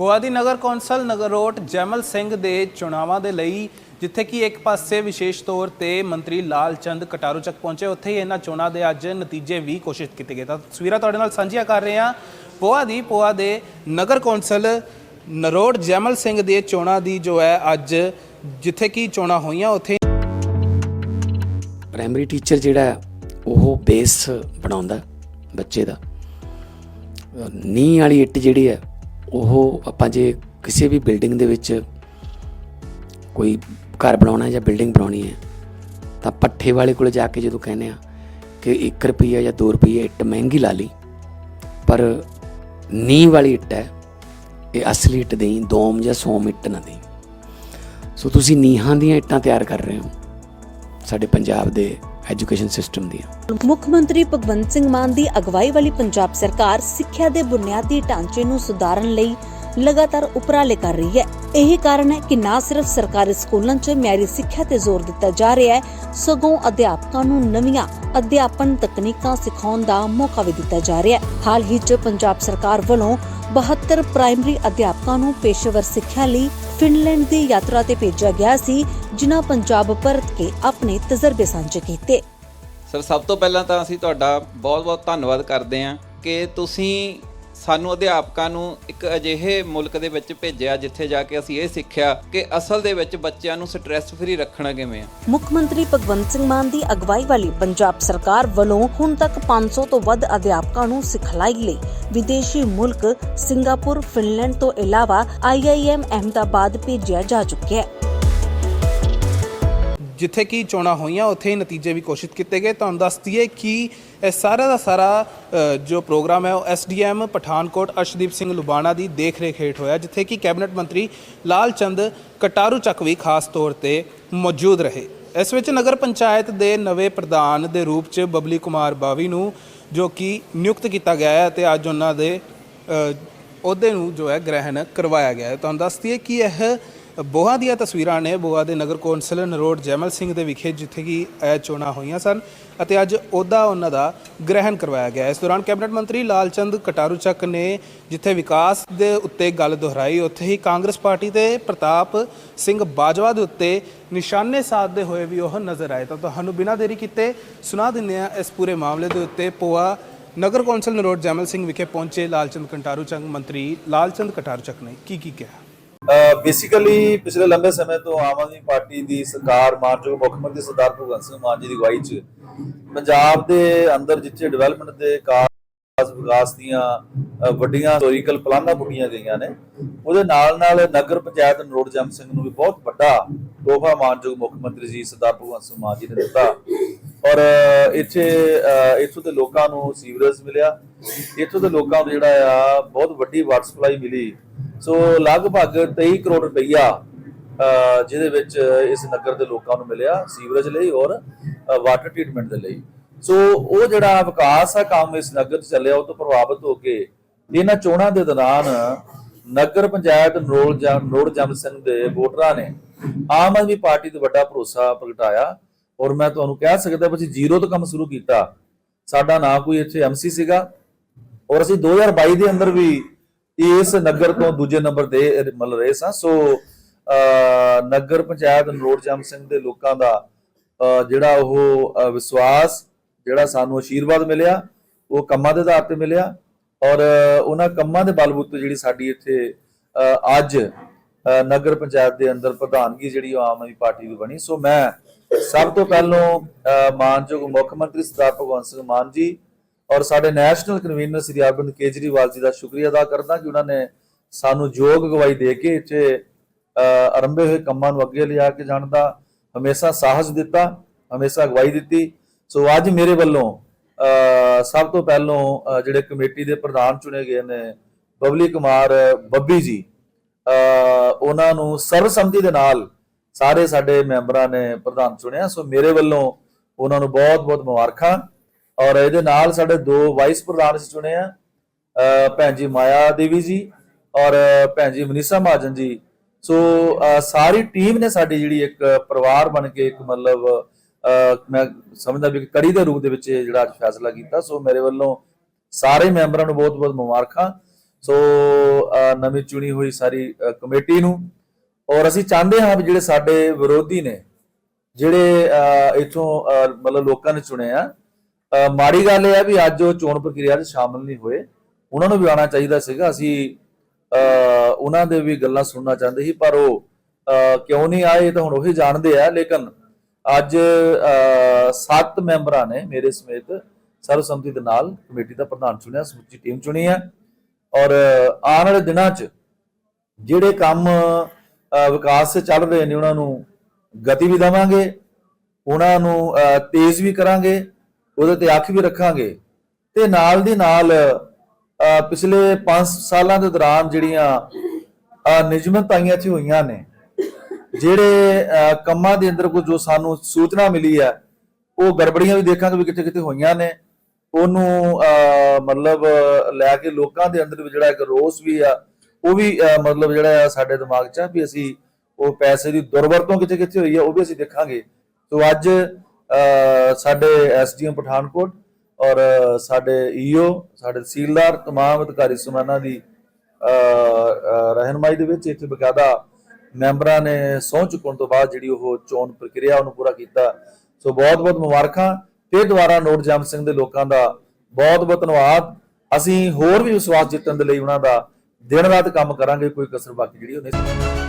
ਪੋਆ ਦੀ ਨਗਰ ਕੌਂਸਲ ਨਗਰੋਟ ਜੈਮਲ ਸਿੰਘ ਦੇ ਚੁਣਾਵਾਂ ਦੇ ਲਈ, ਜਿੱਥੇ ਕਿ ਇੱਕ ਪਾਸੇ ਵਿਸ਼ੇਸ਼ ਤੌਰ ਤੇ ਮੰਤਰੀ ਲਾਲ ਚੰਦ ਕਟਾਰੂ ਚੱਕ ਪਹੁੰਚੇ, ਉੱਥੇ ਹੀ ਇਹਨਾਂ ਚੋਣਾਂ ਦੇ ਅੱਜ ਨਤੀਜੇ ਵੀ ਘੋਸ਼ਿਤ ਕੀਤੇ ਗਏ। ਤਾਂ ਤਸਵੀਰਾਂ ਤੁਹਾਡੇ ਨਾਲ ਸਾਂਝੀਆਂ ਕਰ ਰਹੇ ਹਾਂ। ਪੋਆ ਦੀ ਪੋਆ ਦੇ ਨਗਰ ਕੌਂਸਲ ਨਰੋਟ ਜੈਮਲ ਸਿੰਘ ਦੇ ਚੋਣਾਂ ਦੀ ਜੋ ਹੈ ਅੱਜ, ਜਿੱਥੇ ਕਿ ਚੋਣਾਂ ਹੋਈਆਂ, ਉੱਥੇ ਪ੍ਰਾਇਮਰੀ ਟੀਚਰ ਜਿਹੜਾ ਉਹ ਬੇਸ ਬਣਾਉਂਦਾ ਬੱਚੇ ਦਾ। ਨੀਂਹ ਵਾਲੀ ਇੱਟ ਜਿਹੜੀ ਹੈ ਉਹ ਆਪਾਂ ਜੇ ਕਿਸੇ ਵੀ ਬਿਲਡਿੰਗ ਦੇ ਵਿੱਚ ਕੋਈ ਘਰ ਬਣਾਉਣਾ ਜਾਂ ਬਿਲਡਿੰਗ ਬਣਾਉਣੀ ਹੈ, ਤਾਂ ਪੱਠੇ ਵਾਲੇ ਕੋਲ ਜਾ ਕੇ ਜਦੋਂ ਕਹਿੰਦੇ ਆ ਕਿ 1 ਰੁਪਈਆ ਜਾਂ 2 ਰੁਪਈਏ ਇੱਟ ਮਹਿੰਗੀ ਲਾ ਲਈ, ਪਰ ਨੀਂਹ ਵਾਲੀ ਇੱਟ ਹੈ, ਇਹ ਅਸਲੀ ਇੱਟ ਦੇਈ, ਦੋਮ ਜਾਂ ਸੋਮ ਇੱਟ ਨਾ ਦੇਈ। ਸੋ ਤੁਸੀਂ ਨੀਹਾਂ ਦੀਆਂ ਇੱਟਾਂ ਤਿਆਰ ਕਰ ਰਹੇ ਹੋ, ਸਾਡੇ ਪੰਜਾਬ ਦੇ ਐਜੂਕੇਸ਼ਨ ਸਿਸਟਮ ਦੀਆਂ। ਮੁੱਖ ਮੰਤਰੀ ਭਗਵੰਤ ਸਿੰਘ ਮਾਨ ਦੀ ਅਗਵਾਈ ਵਾਲੀ ਪੰਜਾਬ ਸਰਕਾਰ ਸਿੱਖਿਆ ਦੇ ਬੁਨਿਆਦੀ ਢਾਂਚੇ ਨੂੰ ਸੁਧਾਰਨ ਲਈ ਲਗਾਤਾਰ ਉਪਰਾਲੇ ਕਰ ਰਹੀ ਹੈ। ਇਹ ਕਾਰਨ ਹੈ ਕਿ ਨਾ ਸਿਰਫ ਸਰਕਾਰੀ ਸਕੂਲਾਂ 'ਚ ਮਿਆਰੀ ਸਿੱਖਿਆ ਤੇ ਜ਼ੋਰ ਦਿੱਤਾ ਜਾ ਰਿਹਾ ਹੈ, ਸਗੋਂ ਅਧਿਆਪਕਾਂ ਨੂੰ ਨਵੀਆਂ ਅਧਿਆਪਨ ਤਕਨੀਕਾਂ ਸਿਖਾਉਣ ਦਾ ਮੌਕਾ ਵੀ ਦਿੱਤਾ ਜਾ ਰਿਹਾ ਹੈ। ਹਾਲ ਹੀ 'ਚ ਪੰਜਾਬ ਸਰਕਾਰ ਵੱਲੋਂ 72 ਪ੍ਰਾਇਮਰੀ ਅਧਿਆਪਕਾਂ ਨੂੰ ਪੇਸ਼ੇਵਰ ਸਿੱਖਿਆ ਲਈ ਫਿਨਲੈਂਡ ਦੀ ਯਾਤਰਾ ਤੇ ਭੇਜਿਆ ਗਿਆ ਸੀ, ਜਿਨ੍ਹਾਂ ਪੰਜਾਬ ਪਰਤ ਕੇ ਆਪਣੇ ਤਜਰਬੇ ਸਾਂਝੇ ਕੀਤੇ। ਸਰ, ਸਭ ਤੋਂ ਪਹਿਲਾਂ ਤਾਂ ਅਸੀਂ ਤੁਹਾਡਾ ਬਹੁਤ-ਬਹੁਤ ਧੰਨਵਾਦ ਕਰਦੇ ਹਾਂ ਕਿ ਤੁਸੀਂ ਸਾਨੂੰ ਅਧਿਆਪਕਾਂ ਨੂੰ ਇੱਕ ਅਜਿਹੇ ਮੁਲਕ ਦੇ ਵਿੱਚ ਭੇਜਿਆ ਜਿੱਥੇ ਜਾ ਕੇ ਅਸੀਂ ਇਹ ਸਿੱਖਿਆ ਕਿ ਅਸਲ ਦੇ ਵਿੱਚ ਬੱਚਿਆਂ ਨੂੰ ਸਟ੍ਰੈਸ ਫਰੀ ਰੱਖਣਾ ਕਿਵੇਂ ਆ। ਮੁੱਖ ਮੰਤਰੀ ਭਗਵੰਤ ਸਿੰਘ ਮਾਨ ਦੀ ਅਗਵਾਈ ਵਾਲੀ ਪੰਜਾਬ ਸਰਕਾਰ ਵੱਲੋਂ ਹੁਣ ਤੱਕ 500 ਤੋਂ ਵੱਧ ਅਧਿਆਪਕਾਂ ਨੂੰ ਸਿਖਲਾਈ ਲਈ ਵਿਦੇਸ਼ੀ ਮੁਲਕ ਸਿੰਗਾਪੁਰ, ਫਿਨਲੈਂਡ ਤੋਂ ਇਲਾਵਾ IIM ਅਹਿਮਦਾਬਾਦ ਭੇਜਿਆ ਜਾ ਚੁੱਕਿਆ ਹੈ। ਜਿੱਥੇ ਕਿ ਚੋਣਾਂ ਹੋਈਆਂ, ਉੱਥੇ ਹੀ ਨਤੀਜੇ ਵੀ ਘੋਸ਼ਿਤ ਕੀਤੇ ਗਏ। ਤੁਹਾਨੂੰ ਦੱਸ ਦਈਏ ਕਿ ਇਹ ਸਾਰਾ ਦਾ ਸਾਰਾ ਜੋ ਪ੍ਰੋਗਰਾਮ ਹੈ, ਉਹ ਐਸਡੀਐਮ ਪਠਾਨਕੋਟ ਅਰਸ਼ਦੀਪ ਸਿੰਘ ਲੁਬਾਣਾ ਦੀ ਦੇਖਰੇਖ ਹੇਠ ਹੋਇਆ, ਜਿੱਥੇ ਕਿ ਕੈਬਨਿਟ ਮੰਤਰੀ ਲਾਲ ਚੰਦ ਕਟਾਰੂ ਚੱਕ ਵੀ ਖਾਸ ਤੌਰ ਤੇ ਮੌਜੂਦ ਰਹੇ। ਇਸ ਵਿੱਚ ਨਗਰ ਪੰਚਾਇਤ ਦੇ ਨਵੇਂ ਪ੍ਰਧਾਨ ਦੇ ਰੂਪ 'ਚ ਬਬਲੀ ਕੁਮਾਰ ਬਾਵੀ ਨੂੰ ਜੋ ਕਿ ਨਿਯੁਕਤ ਕੀਤਾ ਗਿਆ ਹੈ ਤੇ ਅੱਜ ਉਹਨਾਂ ਦੇ ਅਹੁਦੇ ਨੂੰ ਜੋ ਹੈ ਗ੍ਰਹਿਣ ਕਰਵਾਇਆ ਗਿਆ ਹੈ। ਤੁਹਾਨੂੰ ਦੱਸ ਦਈਏ ਕਿ ਇਹ ਬੋਹਾ ਦੀਆਂ ਤਸਵੀਰਾਂ ਨੇ ਬੋਹਾ ਦੇ ਨਗਰ ਕੌਂਸਲ ਨਰੋਡ ਜੈਮਲ ਸਿੰਘ ਦੇ ਵਿਖੇ, ਜਿੱਥੇ ਕਿ ਇਹ ਚੋਣਾਂ ਹੋਈਆਂ ਸਨ ਅਤੇ ਅੱਜ ਉਹਦਾ ਉਹਨਾਂ ਦਾ ਗ੍ਰਹਿਣ ਕਰਵਾਇਆ ਗਿਆ। ਇਸ ਦੌਰਾਨ ਕੈਬਨਿਟ ਮੰਤਰੀ ਲਾਲਚੰਦ ਕਟਾਰੂ ਚੱਕ ਨੇ ਜਿੱਥੇ ਵਿਕਾਸ ਦੇ ਉੱਤੇ ਗੱਲ ਦੁਹਰਾਈ, ਉੱਥੇ ਹੀ ਕਾਂਗਰਸ ਪਾਰਟੀ ਦੇ ਪ੍ਰਤਾਪ ਸਿੰਘ ਬਾਜਵਾ ਦੇ ਉੱਤੇ ਨਿਸ਼ਾਨੇ ਸਾਧਦੇ ਹੋਏ ਵੀ ਉਹ ਨਜ਼ਰ ਆਏ। ਤਾਂ ਤੁਹਾਨੂੰ ਬਿਨਾਂ ਦੇਰੀ ਕੀਤੇ ਸੁਣਾ ਦਿੰਦੇ ਹਾਂ ਇਸ ਪੂਰੇ ਮਾਮਲੇ ਦੇ ਉੱਤੇ। ਪੋਆ ਨਗਰ ਕੌਂਸਲ ਨਰੋਡ ਜੈਮਲ ਸਿੰਘ ਵਿਖੇ ਪਹੁੰਚੇ ਲਾਲਚੰਦ ਕਟਾਰੂ ਚੱਕ ਮੰਤਰੀ ਲਾਲਚੰਦ ਕਟਾਰੂ ਚੱਕ ਨੇ। ਕੀ ਕੀ ਕਿਹਾ? ਬੇਸਿਕਲੀ ਪਿਛਲੇ ਲੰਬੇ ਸਮੇਂ ਤੋਂ ਆਮ ਆਦਮੀ ਪਾਰਟੀ ਦੀ ਸਰਕਾਰ ਮਾਨਯੋਗ ਮੁੱਖ ਮੰਤਰੀ ਸਰਦਾਰ ਭਗਵੰਤ ਸਿੰਘ ਮਾਨ ਜੀ ਦੀ ਅਗਵਾਈ 'ਚ ਪੰਜਾਬ ਦੇ ਅੰਦਰ ਜਿੱਥੇ ਡਿਵੈਲਪਮੈਂਟ ਦੇ ਕਾਰਜ ਵਿਕਾਸ ਦੀਆਂ ਵੱਡੀਆਂ ਹਿਸਟੋਰੀਕਲ ਪਲਾਨਾਂ ਪੁੱਟੀਆਂ ਗਈਆਂ ਨੇ, ਉਹਦੇ ਨਾਲ ਨਾਲ ਨਗਰ ਪੰਚਾਇਤ ਨਰੋੜ ਜਮ ਸਿੰਘ ਨੂੰ ਵੀ ਬਹੁਤ ਵੱਡਾ ਤੋਹਫਾ ਮਾਨਯੋਗ ਮੁੱਖ ਮੰਤਰੀ ਜੀ ਸਰਦਾਰ ਭਗਵੰਤ ਸਿੰਘ ਮਾਨ ਜੀ ਨੇ ਦਿੱਤਾ। ਔਰ ਇੱਥੇ ਇੱਥੋਂ ਦੇ ਲੋਕਾਂ ਨੂੰ ਸੀਵਰੇਜ ਮਿਲਿਆ। ਇੱਥੋਂ ਦੇ ਲੋਕਾਂ ਨੂੰ ਜਿਹੜਾ ਆ, ਬਹੁਤ ਵੱਡੀ ਵਾਟਰ ਸਪਲਾਈ ਮਿਲੀ। ਸੋ ਲਗਭਗ 23 ਕਰੋੜ ਰੁਪਈਆ ਜਿਹਦੇ ਵਿੱਚ ਇਸ ਨਗਰ ਦੇ ਲੋਕਾਂ ਨੂੰ ਮਿਲਿਆ ਸੀਵਰੇਜ ਲਈ ਔਰ ਵਾਟਰ ਟ੍ਰੀਟਮੈਂਟ ਦੇ ਲਈ। ਸੋ ਉਹ ਜਿਹੜਾ ਵਿਕਾਸ ਆ ਕੰਮ ਇਸ ਨਗਰ 'ਚ ਚੱਲਿਆ, ਉਹ ਤੋਂ ਪ੍ਰਭਾਵਿਤ ਹੋ ਕੇ ਇਹਨਾਂ ਚੋਣਾਂ ਦੇ ਦੌਰਾਨ ਨਗਰ ਪੰਚਾਇਤ ਨਰੋਲ ਜਮ ਨੋੜ ਜਮ ਸਿੰਘ ਦੇ ਵੋਟਰਾਂ ਨੇ ਆਮ ਆਦਮੀ ਪਾਰਟੀ ਤੇ ਵੱਡਾ ਭਰੋਸਾ ਪ੍ਰਗਟਾਇਆ ਔਰ ਮੈਂ ਤੁਹਾਨੂੰ ਕਹਿ ਸਕਦਾ ਵੀ ਅਸੀਂ ਜ਼ੀਰੋ ਤੋਂ ਕੰਮ ਸ਼ੁਰੂ ਕੀਤਾ। ਸਾਡਾ ਨਾ ਕੋਈ ਇੱਥੇ ਐਮਸੀ ਸੀਗਾ ਔਰ ਅਸੀਂ 2022 ਦੇ ਅੰਦਰ ਵੀ ਇਸ ਨਗਰ ਤੋਂ ਦੂਜੇ ਨੰਬਰ ਦੇ ਮਤਲਬ ਰਹੇ ਸਾਂ। ਸੋ ਨਗਰ ਪੰਚਾਇਤ ਨਰੋੜ ਜਮ ਸਿੰਘ ਦੇ ਲੋਕਾਂ ਦਾ ਜਿਹੜਾ ਉਹ ਵਿਸ਼ਵਾਸ ਜਿਹੜਾ ਸਾਨੂੰ ਆਸ਼ੀਰਵਾਦ ਮਿਲਿਆ ਉਹ ਕੰਮਾਂ ਦੇ ਆਧਾਰ ਤੇ ਮਿਲਿਆ ਔਰ ਉਹਨਾਂ ਕੰਮਾਂ ਦੇ ਬਲਬੂਤੇ ਜਿਹੜੀ ਸਾਡੀ ਇੱਥੇ ਅੱਜ ਨਗਰ ਪੰਚਾਇਤ ਦੇ ਅੰਦਰ ਪ੍ਰਧਾਨਗੀ ਜਿਹੜੀ ਉਹ ਆਮ ਆਦਮੀ ਪਾਰਟੀ ਦੀ ਬਣੀ। ਸੋ ਮੈਂ ਸਭ ਤੋਂ ਪਹਿਲੋਂ ਅਹ, ਮਾਨਯੋਗ ਮੁੱਖ ਮੰਤਰੀ ਸਰਦਾਰ ਭਗਵੰਤ ਸਿੰਘ ਮਾਨ ਜੀ ਔਰ ਸਾਡੇ ਨੈਸ਼ਨਲ ਕਨਵੀਨਰ ਸ੍ਰੀ ਅਰਵਿੰਦ ਕੇਜਰੀਵਾਲ ਜੀ ਦਾ ਸ਼ੁਕਰੀਆ ਅਦਾ ਕਰਦਾ ਕਿ ਉਹਨਾਂ ਨੇ ਸਾਨੂੰ ਯੋਗ ਅਗਵਾਈ ਦੇ ਕੇ ਇੱਥੇ ਆਰੰਭੇ ਹੋਏ ਕੰਮਾਂ ਨੂੰ ਅੱਗੇ ਲਿਆ ਕੇ ਜਾਣ ਦਾ ਹਮੇਸ਼ਾ ਸਾਹਸ ਦਿੱਤਾ, ਹਮੇਸ਼ਾ ਅਗਵਾਈ ਦਿੱਤੀ। ਸੋ ਅੱਜ ਮੇਰੇ ਵੱਲੋਂ ਸਭ ਤੋਂ ਪਹਿਲੋਂ ਜਿਹੜੇ ਕਮੇਟੀ ਦੇ ਪ੍ਰਧਾਨ ਚੁਣੇ ਗਏ ਨੇ ਬਬਲੀ ਕੁਮਾਰ ਬੱਬੀ ਜੀ ਉਹਨਾਂ ਨੂੰ ਸਰਵਸੰਮਤੀ ਦੇ ਨਾਲ ਸਾਰੇ ਸਾਡੇ ਮੈਂਬਰਾਂ ਨੇ ਪ੍ਰਧਾਨ ਚੁਣਿਆ। ਸੋ ਮੇਰੇ ਵੱਲੋਂ ਉਹਨਾਂ ਨੂੰ ਬਹੁਤ-ਬਹੁਤ ਮੁਬਾਰਕਾਂ। ਔਰ ਇਹਦੇ ਨਾਲ ਸਾਡੇ ਦੋ ਵਾਈਸ ਪ੍ਰਧਾਨ ਅਸੀਂ ਚੁਣੇ ਆ ਭੈਣ ਜੀ ਮਾਇਆ ਦੇਵੀ ਜੀ ਔਰ ਭੈਣ ਜੀ ਮਨੀਸ਼ਾ ਮਹਾਜਨ ਜੀ। ਸੋ ਸਾਰੀ ਟੀਮ ਨੇ ਸਾਡੀ ਜਿਹੜੀ ਇੱਕ ਪਰਿਵਾਰ ਬਣ ਕੇ ਇੱਕ ਮਤਲਬ ਮੈਂ ਸਮਝਦਾ ਵੀ ਕੜੀ ਦੇ ਰੂਪ ਦੇ ਵਿੱਚ ਇਹ ਜਿਹੜਾ ਅੱਜ ਫੈਸਲਾ ਕੀਤਾ। ਸੋ ਮੇਰੇ ਵੱਲੋਂ ਸਾਰੇ ਮੈਂਬਰਾਂ ਨੂੰ ਬਹੁਤ-ਬਹੁਤ ਮੁਬਾਰਕਾਂ। ਸੋ ਨਵੀਂ ਚੁਣੀ ਹੋਈ ਸਾਰੀ ਕਮੇਟੀ ਨੂੰ। ਔਰ ਅਸੀਂ ਚਾਹੁੰਦੇ ਹਾਂ ਵੀ ਜਿਹੜੇ ਸਾਡੇ ਵਿਰੋਧੀ ਨੇ ਜਿਹੜੇ ਅਹ, ਇੱਥੋਂ ਮਤਲਬ ਲੋਕਾਂ ਨੇ ਚੁਣੇ ਆ ਮਾੜੀ ਗੱਲ ਇਹ ਹੈ ਵੀ ਅੱਜ ਉਹ ਚੋਣ ਪ੍ਰਕਿਰਿਆ 'ਚ ਸ਼ਾਮਲ ਨਹੀਂ ਹੋਏ। ਉਹਨਾਂ ਨੂੰ ਵੀ ਆਉਣਾ ਚਾਹੀਦਾ ਸੀਗਾ। ਅਸੀਂ ਅਹ, ਉਹਨਾਂ ਦੇ ਵੀ ਗੱਲਾਂ ਸੁਣਨਾ ਚਾਹੁੰਦੇ ਸੀ ਪਰ ਉਹ ਕਿਉਂ ਨਹੀਂ ਆਏ ਤਾਂ ਹੁਣ ਉਹੀ ਜਾਣਦੇ ਆ। ਲੇਕਿਨ ਅੱਜ ਅਹ, ਸੱਤ ਮੈਂਬਰਾਂ ਨੇ ਮੇਰੇ ਸਮੇਤ ਸਰਵਸੰਮਤੀ ਦੇ ਨਾਲ ਕਮੇਟੀ ਦਾ ਪ੍ਰਧਾਨ ਚੁਣਿਆ ਸਮੁੱਚੀ ਟੀਮ ਚੁਣੀ ਹੈ ਔਰ ਆਉਣ ਵਾਲੇ ਦਿਨਾਂ 'ਚ ਜਿਹੜੇ ਕੰਮ ਵਿਕਾਸ 'ਚ ਚੱਲ ਰਹੇ ਨੇ ਉਹਨਾਂ ਨੂੰ ਗਤੀ ਵੀ ਦੇਵਾਂਗੇ ਉਹਨਾਂ ਨੂੰ ਅਹ, ਤੇਜ਼ ਵੀ ਕਰਾਂਗੇ। ਉਹਦੇ ਤੇ ਅੱਖ ਵੀ ਰੱਖਾਂਗੇ। ਤੇ ਨਾਲ ਦੀ ਨਾਲ ਪਿਛਲੇ 5 ਸਾਲਾਂ ਦੇ ਦੌਰਾਨ ਜਿਹੜੀਆਂ ਨਿਯਮਤਾਈਆਂ ਇੱਥੇ ਹੋਈਆਂ ਨੇ ਜਿਹੜੇ ਕੰਮਾਂ ਦੇ ਅੰਦਰ ਕੋਈ ਜੋ ਸਾਨੂੰ ਸੂਚਨਾ ਮਿਲੀ ਹੈ ਉਹ ਗੜਬੜੀਆਂ ਵੀ ਦੇਖਾਂਗੇ ਵੀ ਕਿੱਥੇ ਕਿੱਥੇ ਹੋਈਆਂ ਨੇ। ਉਹਨੂੰ ਅਹ, ਮਤਲਬ ਲੈ ਕੇ ਲੋਕਾਂ ਦੇ ਅੰਦਰ ਵੀ ਜਿਹੜਾ ਇੱਕ ਰੋਸ ਵੀ ਆ ਉਹ ਵੀ ਅਹ, ਮਤਲਬ ਜਿਹੜਾ ਆ ਸਾਡੇ ਦਿਮਾਗ 'ਚ ਆ ਵੀ ਅਸੀਂ ਉਹ ਪੈਸੇ ਦੀ ਦੁਰਵਰਤੋਂ ਕਿੱਥੇ ਕਿੱਥੇ ਹੋਈ ਆ ਉਹ ਵੀ ਅਸੀਂ ਦੇਖਾਂਗੇ। ਸੋ ਅੱਜ ਸਾਡੇ ਐਸਡੀਐਮ ਪਠਾਨਕੋਟ ਔਰ ਅਹ, ਸਾਡੇ ਈਓ ਸਾਡੇ ਤਹਿਸੀਲਦਾਰ तमाम ਅਧਿਕਾਰੀ ਸਮਾਨਾ ਦੀ ਅਹ, ਅਹ, ਰਹਿਨਮਾਈ ਦੇ ਵਿੱਚ ਇੱਥੇ ਬਕਾਇਦਾ ਮੈਂਬਰਾਂ ਨੇ ਸਹੁੰ ਚੁੱਕਣ ਤੋਂ ਬਾਅਦ ਜਿਹੜੀ ਉਹ ਚੋਣ ਪ੍ਰਕਿਰਿਆ ਉਹਨੂੰ ਪੂਰਾ ਕੀਤਾ ਸੋ ਬਹੁਤ ਬਹੁਤ ਮੁਬਾਰਕਾਂ ਤੇ ਦੁਬਾਰਾ ਨੋਟ ਜਮ ਸਿੰਘ ਦੇ ਲੋਕਾਂ ਦਾ ਬਹੁਤ ਬਹੁਤ ਧੰਨਵਾਦ ਅਸੀਂ ਹੋਰ ਵੀ ਵਿਸ਼ਵਾਸ ਜਿੱਤਣ ਦੇ ਲਈ ਉਹਨਾਂ ਦਾ ਦਿਨ ਰਾਤ ਕੰਮ ਕਰਾਂਗੇ ਕੋਈ ਕਸਰ ਬਾਕੀ ਜਿਹੜੀ ਉਹ ਨਹੀਂ